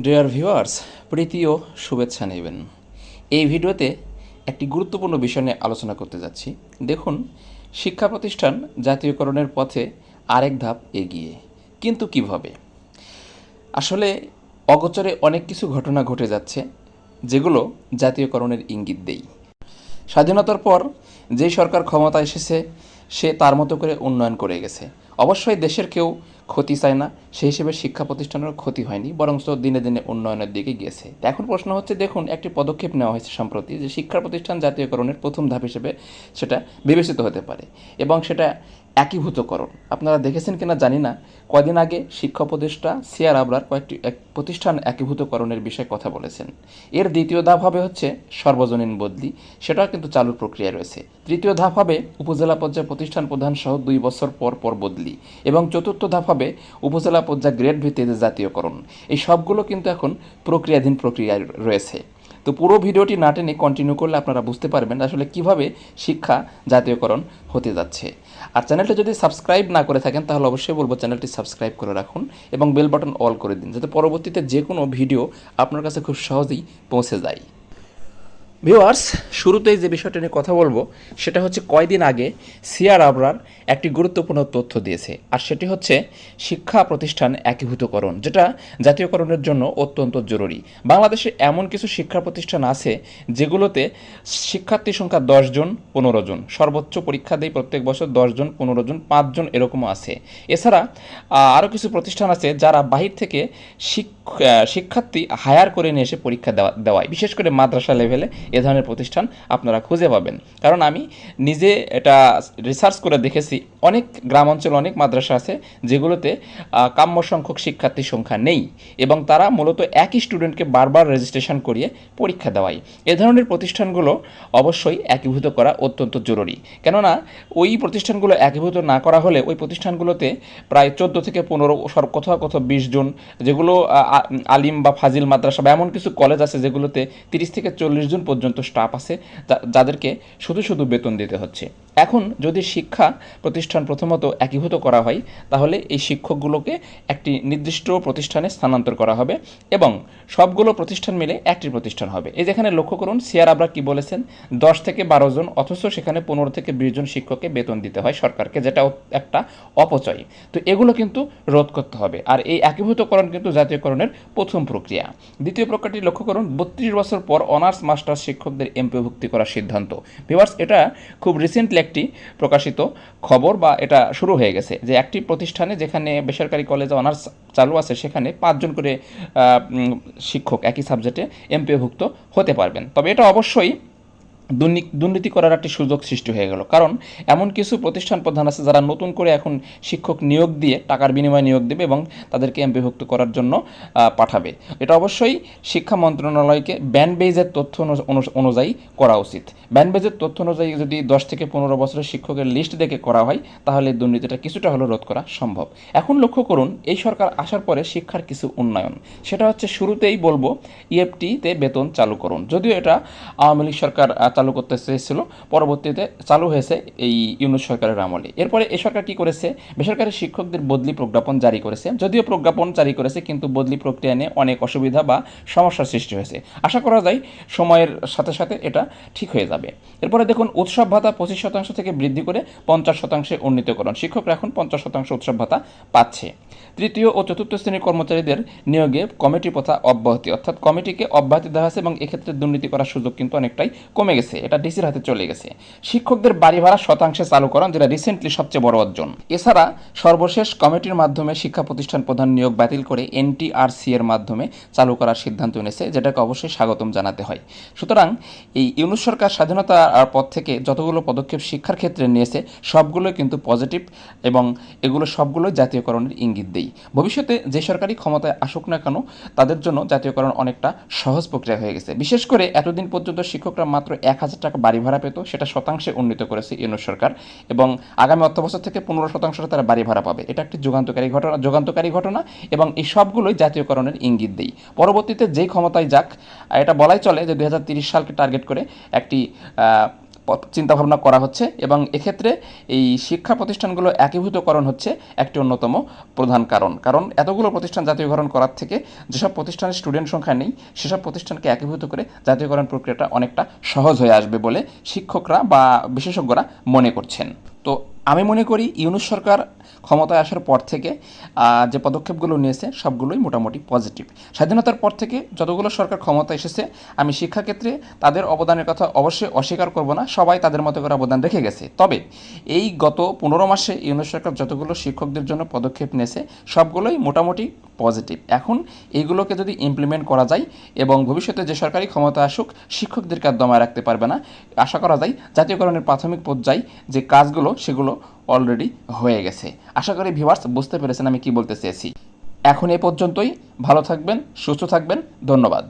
Dear viewers প্রীতি ও শুভেচ্ছা নেবেন। এই ভিডিওতে একটি গুরুত্বপূর্ণ বিষয় নিয়ে আলোচনা করতে যাচ্ছি। দেখুন, শিক্ষা প্রতিষ্ঠান জাতীয়করণের পথে আরেক ধাপ এগিয়ে। কিন্তু কীভাবে? আসলে, অগোচরে অনেক কিছু ঘটনা ঘটে যাচ্ছে, যেগুলো জাতীয়করণের ইঙ্গিত দেই। স্বাধীনতার পর যেই সরকার ক্ষমতা এসেছে, সে তার মতো করে উন্নয়ন করে গেছে। অবশ্যই দেশের কেউ ক্ষতি চায় না। সেই হিসেবে শিক্ষা প্রতিষ্ঠানেরও ক্ষতি হয়নি বরং দিনে দিনে উন্নয়নের দিকে গিয়েছে। এখন প্রশ্ন হচ্ছে, দেখুন, একটি পদক্ষেপ নেওয়া হয়েছে সম্প্রতি যে শিক্ষা প্রতিষ্ঠান জাতীয়করণের প্রথম ধাপ হিসেবে সেটা বিবেচিত হতে পারে এবং সেটা একীভূতকরণ। আপনারা দেখেছেন কিনা জানি না। কয়দিন আগে শিক্ষা উপদেষ্টা সিআর আবরার কয়েকটি, এক প্রতিষ্ঠান একীভূতকরণের বিষয়ে কথা বলেছেন। এর দ্বিতীয় ধাপ হবে হচ্ছে সর্বজনীন বদলি। সেটাও কিন্তু চালুর প্রক্রিয়া রয়েছে। তৃতীয় ধাপ হবে উপজেলা পর্যায়ে প্রতিষ্ঠান প্রধান সহ দুই বছর পর পর বদলি এবং চতুর্থ ধাপ হবে উপজেলা পর্যায়ে গ্রেড ভিত্তিতে জাতীয়করণ? এই সবগুলো কিন্তু এখন প্রক্রিয়াধীন প্রক্রিয়ায় রয়েছে। তো পুরো ভিডিওটি না টেনে কন্টিনিউ করলে আপনারা বুঝতে পারবেন আসলে কীভাবে শিক্ষা জাতীয়করণ হতে যাচ্ছে। আর চ্যানেলটা যদি সাবস্ক্রাইব না করে থাকেন, তাহলে অবশ্যই বলব চ্যানেলটি সাবস্ক্রাইব করে রাখুন এবং বেল বাটন অল করে দিন, যাতে পরবর্তীতে যে কোনো ভিডিও আপনার কাছে খুব সহজেই পৌঁছে যায়। ভিউয়ার্স শুরুতেই যে বিষয়টা নিয়ে কথা বলব, সেটা হচ্ছে কয়দিন আগে সিআর আবরার একটি গুরুত্বপূর্ণ তথ্য দিয়েছে, আর সেটি হচ্ছে শিক্ষা প্রতিষ্ঠান একীভূতকরণ, যেটা জাতীয়করণের জন্য অত্যন্ত জরুরি। বাংলাদেশে এমন কিছু শিক্ষা প্রতিষ্ঠান আছে যেগুলোতে শিক্ষার্থী সংখ্যা জন, পনেরো জন, সর্বোচ্চ পরীক্ষা দেয় প্রত্যেক বছর জন, পনেরো জন পাঁচজন এরকমও আছে। এছাড়া আরও কিছু প্রতিষ্ঠান আছে যারা বাহির থেকে শিক্ষ- শিক্ষার্থী হায়ার করে নিয়ে এসে পরীক্ষা দেওয়া, দেওয়ায়, বিশেষ করে মাদ্রাসা লেভেলে এ ধরনের প্রতিষ্ঠান আপনারা খুঁজে পাবেন। কারণ আমি নিজে এটা রিসার্চ করে দেখেছি অনেক গ্রাম অঞ্চলে অনেক মাদ্রাসা আছে যেগুলোতে কাম্য সংখ্যক শিক্ষার্থীর সংখ্যা নেই এবং তারা মূলত একই স্টুডেন্টকে বারবার রেজিস্ট্রেশন করিয়ে পরীক্ষা দেওয়ায়। এ ধরনের প্রতিষ্ঠানগুলো অবশ্যই একীভূত করা অত্যন্ত জরুরি। কেননা, ওই প্রতিষ্ঠানগুলো একীভূত না করা হলে ওই প্রতিষ্ঠানগুলোতে প্রায় চোদ্দ থেকে পনেরো সর, কোথাও কোথাও বিশ জন যেগুলো আলিম বা ফাজিল মাদ্রাসা বা এমন কিছু কলেজ আছে যেগুলোতে তিরিশ থেকে চল্লিশ জন পর্যন্ত স্টাফ আছে যাদেরকে শুধু শুধু বেতন দিতে হচ্ছে। এখন যদি শিক্ষা প্রতিষ্ঠান প্রথমত একীভূত করা হয়, তাহলে এই শিক্ষকগুলোকে একটি নির্দিষ্ট প্রতিষ্ঠানে স্থানান্তর করা হবে এবং সবগুলো প্রতিষ্ঠান মিলে একটি প্রতিষ্ঠান হবে। এই যেখানে লক্ষ্য করুন সিয়ার আবরা কী বলেছেন? দশ থেকে বারো জন, অথচ সেখানে পনেরো থেকে বিশ জন শিক্ষককে বেতন দিতে হয় সরকারকে, যেটা একটা অপচয়। তো এগুলো কিন্তু রোধ করতে হবে। আর এই একীভূতকরণ কিন্তু জাতীয়করণের প্রথম প্রক্রিয়া। দ্বিতীয় প্রক্রিয়াটি লক্ষ্য করুন, বত্রিশ বছর পর অনার্স মাস্টার্স শিক্ষকদের এমপিভুক্তি করার সিদ্ধান্ত। ভিভার্স এটা খুব রিসেন্টলি একটি প্রকাশিত খবর বা এটা শুরু হয়ে গেছে যে একটি প্রতিষ্ঠানে যেখানে বেসরকারি কলেজে, অনার্স চালু আছে, সেখানে পাঁচজন করে শিক্ষক একই সাবজেক্টে এমপিওভুক্ত হতে পারবেন। তবে এটা অবশ্যই দুর্নীতি করার একটি সুযোগ সৃষ্টি হয়ে গেল। কারণ এমন কিছু প্রতিষ্ঠান প্রধান আছে যারা নতুন করে এখন শিক্ষক নিয়োগ দিয়ে টাকার বিনিময়ে নিয়োগ দেবে এবং তাদেরকে এমপিভুক্ত করার জন্য পাঠাবে। এটা অবশ্যই শিক্ষা মন্ত্রণালয়কে ব্যান্ড বেজের তথ্য অনু- অনু- অনুযায়ী করা উচিত। ব্যান্ড বেজের তথ্য অনুযায়ী যদি দশ থেকে পনেরো বছরের শিক্ষকের লিস্ট দেখে করা হয়, তাহলে দুর্নীতিটা কিছুটা হলেও রোধ করা সম্ভব। এখন লক্ষ্য করুন, এই সরকার আসার পরে শিক্ষার কিছু উন্নয়ন। সেটা হচ্ছে শুরুতেই বলব, ইএফটিতে বেতন চালু করুন। যদিও এটা আওয়ামী লীগ সরকার চালু করতে চেয়েছিল পরবর্তীতে চালু হয়েছে এই ইউনুস সরকারের আমলে। এরপরে এই সরকার কি করেছে? বেসরকারি শিক্ষকদের বদলি প্রজ্ঞাপন জারি করেছে। যদিও প্রজ্ঞাপন জারি করেছে, কিন্তু বদলি প্রক্রিয়া নিয়ে অনেক অসুবিধা বা সমস্যার সৃষ্টি হয়েছে। আশা করা যায় সময়ের সাথে সাথে এটা ঠিক হয়ে যাবে। এরপরে দেখুন, উৎসব ভাতা পঁচিশ শতাংশ থেকে বৃদ্ধি করে পঞ্চাশ শতাংশে উন্নীতকরণ। শিক্ষকরা এখন পঞ্চাশ শতাংশ উৎসব ভাতা পাচ্ছে। তৃতীয় ও চতুর্থ শ্রেণির কর্মচারীদের নিয়োগে কমিটি প্রথা অব্যাহতি। অর্থাৎ কমিটিকে অব্যাহতি দেওয়া হয়েছে এবং এক্ষেত্রে দুর্নীতি করার সুযোগ কিন্তু অনেকটাই কমে গেছে। এটা ডিসির হাতে চলে গেছে। শিক্ষকদের বাড়ি ভাড়া শতাংশে চালু করা যেটা রিসেন্টলি সবচেয়ে বড় অর্জন। এছাড়া সর্বশেষ কমিটির মাধ্যমে শিক্ষা প্রতিষ্ঠান প্রধান নিয়োগ বাতিল করে এনটিআরসি এর মাধ্যমে চালু করার সিদ্ধান্ত নিয়েছে যেটাকে অবশ্যই স্বাগতম জানাতে হয়। সুতরাং এই ইউনুস সরকার স্বাধীনতার পর থেকে যতগুলো পদক্ষেপ শিক্ষার ক্ষেত্রে নিয়েছে সবগুলো কিন্তু পজিটিভ এবং এগুলো সবগুলো জাতীয়করণের ইঙ্গিত দেই। ভবিষ্যতে যে সরকারি ক্ষমতায় আসুক না কেন, তাদের জন্য জাতীয়করণ অনেকটা সহজ প্রক্রিয়া হয়ে গেছে। বিশেষ করে এতদিন পর্যন্ত শিক্ষকরা মাত্র এক হাজার টাকা বাড়ি ভাড়া পেত, সেটা শতাংশে উন্নীত করেছে ইউনুস সরকার এবং আগামী অর্থবছর থেকে পনেরো শতাংশ তারা বাড়ি ভাড়া পাবে। এটা একটি যুগান্তকারী ঘটনা যুগান্তকারী ঘটনা এবং এই সবগুলোই জাতীয়করণের ইঙ্গিত দেই। পরবর্তীতে যেই ক্ষমতায় যাক, এটা বলাই চলে যে দুই সালকে টার্গেট করে একটি চিন্তাভাবনা করা হচ্ছে এবং এক্ষেত্রে এই শিক্ষা প্রতিষ্ঠানগুলো একীভূতকরণ হচ্ছে একটি অন্যতম প্রধান কারণ। কারণ এতগুলো প্রতিষ্ঠান জাতীয়করণ করার থেকে যেসব প্রতিষ্ঠানের স্টুডেন্ট সংখ্যা নেই, সেসব প্রতিষ্ঠানকে একীভূত করে জাতীয়করণ প্রক্রিয়াটা অনেকটা সহজ হয়ে আসবে বলে শিক্ষকরা বা বিশেষজ্ঞরা মনে করছেন। তো আমি মনে করি, ইউনুস সরকার ক্ষমতায় আসার পর থেকে যে পদক্ষেপগুলো নিয়েছে সবগুলোই মোটামুটি পজিটিভ স্বাধীনতার পর থেকে যতগুলো সরকার ক্ষমতা এসেছে, আমি শিক্ষাক্ষেত্রে তাদের অবদানের কথা অবশ্যই অস্বীকার করব না, সবাই তাদের মতো করে অবদান রেখে গেছে। তবে এই গত পনেরো মাসে ইউনিয়ন সরকার যতগুলো শিক্ষকদের জন্য পদক্ষেপ নিয়েছে, সবগুলোই মোটামুটি পজিটিভ এখন এইগুলোকে যদি ইমপ্লিমেন্ট করা যায় এবং ভবিষ্যতে যে সরকারি ক্ষমতা আসুক, শিক্ষকদেরকে আর দমায় রাখতে পারবে না, আশা করা যায় জাতীয়করণের প্রাথমিক পর্যায়ে যে কাজগুলো, সেগুলো অলরেডি হয়ে গেছে। আশা করি ভিভার্স বুঝতে পেরেছেন আমি কি বলতে চেয়েছি। এখন এ পর্যন্তই। ভালো থাকবেন, সুস্থ থাকবেন। ধন্যবাদ।